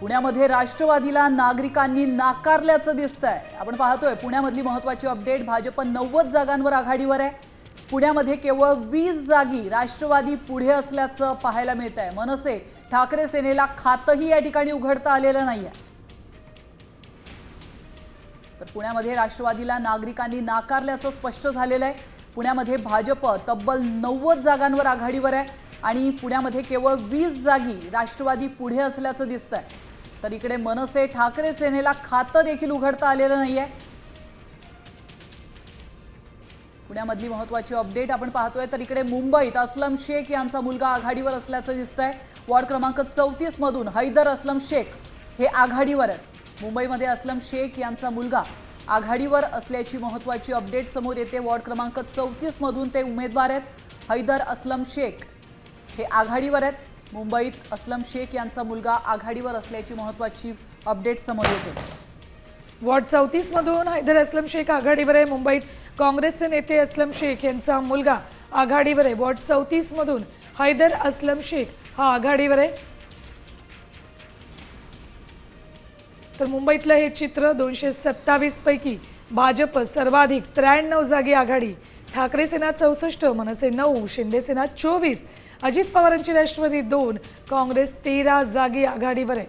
पुण्यामध्ये राष्ट्रवादीला नागरिकांनी नाकारल्याचं दिसतंय. आपण पाहतोय पुण्यामधली महत्वाची अपडेट भाजप नव्वद जागांवर आघाडीवर आहे. पुण्यामध्ये केवळ वीस जागी राष्ट्रवादी पुढे असल्याचं पाहायला मिळत आहे मनसे ठाकरे सेनेला खातंही या ठिकाणी उघडता आलेलं नाहीये. तर पुण्यामध्ये राष्ट्रवादीला नागरिकांनी नाकारल्याचं स्पष्ट झालेलं आहे पुण्यामध्ये भाजप तब्बल नव्वद जागांवर आघाडीवर आहे आणि पुण्यामध्ये केवळ वीस जागी राष्ट्रवादी पुढे असल्याचं दिसतंय. तर इकडे मनसे ठाकरे सेनेला खातं देखील उघडता आलेलं नाही आहे पुण्यामधली महत्त्वाची अपडेट आपण पाहतोय. तर इकडे मुंबईत असलम शेख यांचा मुलगा आघाडीवर असल्याचं दिसतंय. वॉर्ड क्रमांक चौतीसमधून हैदर असलम शेख हे आघाडीवर आहेत. मुंबईमध्ये असलम शेख यांचा मुलगा आघाडीवर असल्याची महत्वाची अपडेट समोर येते. वॉर्ड क्रमांक चौतीसमधून ते उमेदवार आहेत. हैदर असलम शेख हे आघाडीवर आहेत. मुंबईत असलम शेख यांचा मुलगा आघाडीवर असल्याची महत्वाची अपडेट समोर येते. वॉर्ड चौतीस मधून हैदर असलम शेख आघाडीवर आहे. मुंबईत काँग्रेसचे नेते असलम शेख यांचा मुलगा आघाडीवर आहे. वॉर्ड चौतीस मधून हैदर असलम शेख हा आघाडीवर आहे. तर मुंबईतलं हे चित्र दोनशे सत्तावीस पैकी भाजप सर्वाधिक त्र्याण्णव जागी आघाडी. ठाकरे सेना चौसष्ट मनसे नऊ शिंदे सेना चोवीस अजित पवारांची राष्ट्रवादी दोन काँग्रेस तेरा जागी आघाडीवर आहे.